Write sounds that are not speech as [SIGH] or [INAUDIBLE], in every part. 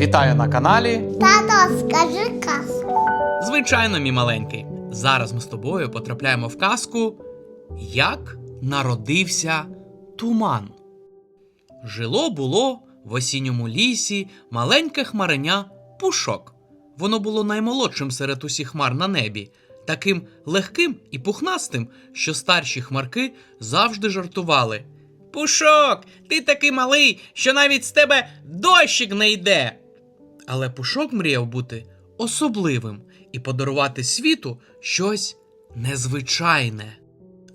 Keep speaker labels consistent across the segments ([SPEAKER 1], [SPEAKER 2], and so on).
[SPEAKER 1] Вітаю на каналі.
[SPEAKER 2] Тато, скажи казку.
[SPEAKER 3] Звичайно, мій маленький. Зараз ми з тобою потрапляємо в казку Як народився туман. Жило було в осінньому лісі маленьке хмареня пушок. Воно було наймолодшим серед усіх хмар на небі, таким легким і пухнастим, що старші хмарки завжди жартували. Пушок, ти такий малий, що навіть з тебе дощик не йде. Але Пушок мріяв бути особливим і подарувати світу щось незвичайне.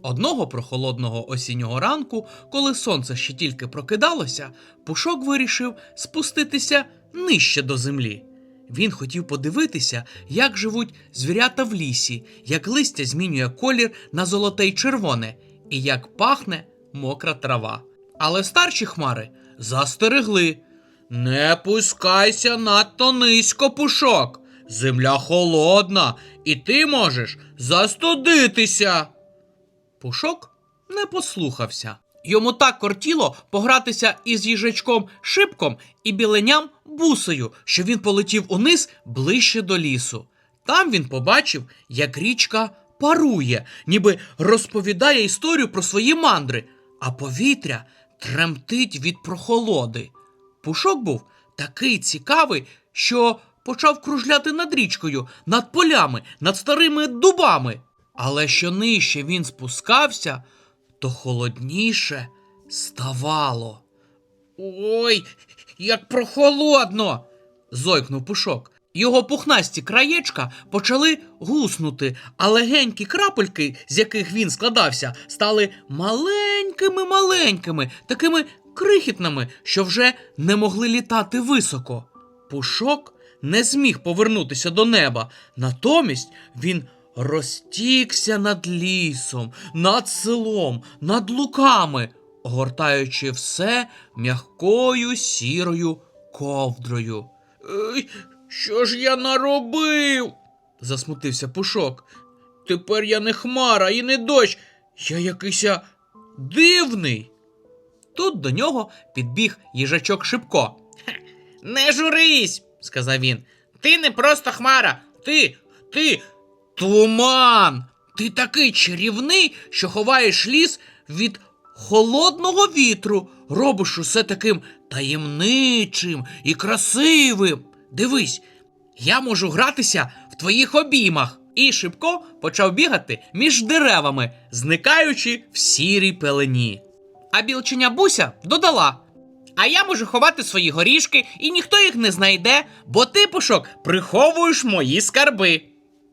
[SPEAKER 3] Одного прохолодного осіннього ранку, коли сонце ще тільки прокидалося, Пушок вирішив спуститися нижче до землі. Він хотів подивитися, як живуть звірята в лісі, як листя змінює колір на золоте й червоне, і як пахне мокра трава. Але старші хмари застерегли. Не пускайся надто низько, пушок. Земля холодна, і ти можеш застудитися. Пушок не послухався. Йому так кортіло погратися із їжачком шипком і біленям бусею, що він полетів униз ближче до лісу. Там він побачив, як річка парує, ніби розповідає історію про свої мандри, а повітря тремтить від прохолоди. Пушок був такий цікавий, що почав кружляти над річкою, над полями, над старими дубами. Але що нижче він спускався, то холодніше ставало. Ой, як прохолодно. зойкнув пушок. Його пухнасті краєчка почали гуснути, а легенькі крапельки, з яких він складався, стали маленькими-маленькими, такими крихітними, що вже не могли літати високо. Пушок не зміг повернутися до неба. Натомість він розтікся над лісом, над селом, над луками, огортаючи все м'якою сірою ковдрою. Що ж я наробив? засмутився Пушок. Тепер я не хмара і не дощ, я якийсь дивний. Тут до нього підбіг їжачок Шипко. [LAUGHS] Не журись, сказав він. Ти не просто хмара, ти, ти туман. Ти такий чарівний, що ховаєш ліс від холодного вітру, робиш усе таким таємничим і красивим. Дивись, я можу гратися в твоїх обіймах. І Шипко почав бігати між деревами, зникаючи в сірій пелені. А білченя Буся додала. А я можу ховати свої горішки, і ніхто їх не знайде, бо ти, пушок, приховуєш мої скарби.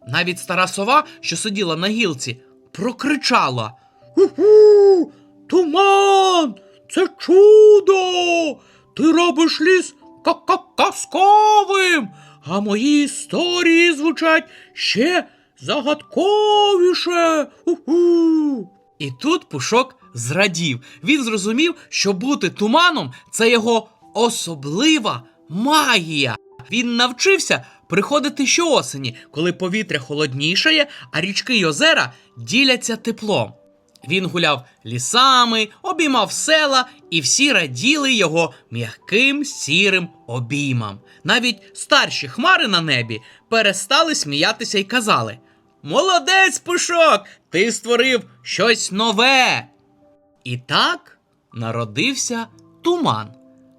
[SPEAKER 3] Навіть стара сова, що сиділа на гілці, прокричала: Уху! Туман! Це чудо! Ти робиш ліс казковим, а мої історії звучать ще загадковіше. Уху! І тут Пушок зрадів. Він зрозумів, що бути туманом це його особлива магія. Він навчився приходити щоосені, коли повітря холоднішає, а річки й озера діляться теплом. Він гуляв лісами, обіймав села, і всі раділи його м'яким сірим обіймам. Навіть старші хмари на небі перестали сміятися і казали: Молодець, Пушок! Ти створив щось нове. І так народився туман.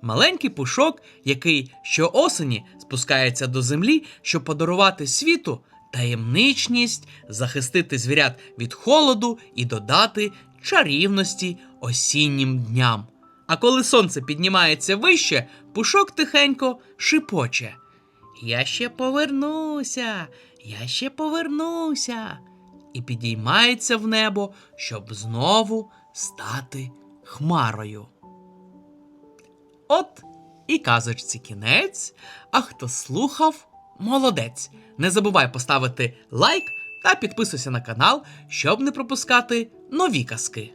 [SPEAKER 3] Маленький пушок, який щоосені спускається до землі, щоб подарувати світу таємничність, захистити звірят від холоду і додати чарівності осіннім дням. А коли сонце піднімається вище, пушок тихенько шипоче. Я ще повернуся, я ще повернуся. І підіймається в небо, щоб знову стати хмарою. От і казочці кінець. А хто слухав, молодець. Не забувай поставити лайк та підписуйся на канал, щоб не пропускати нові казки.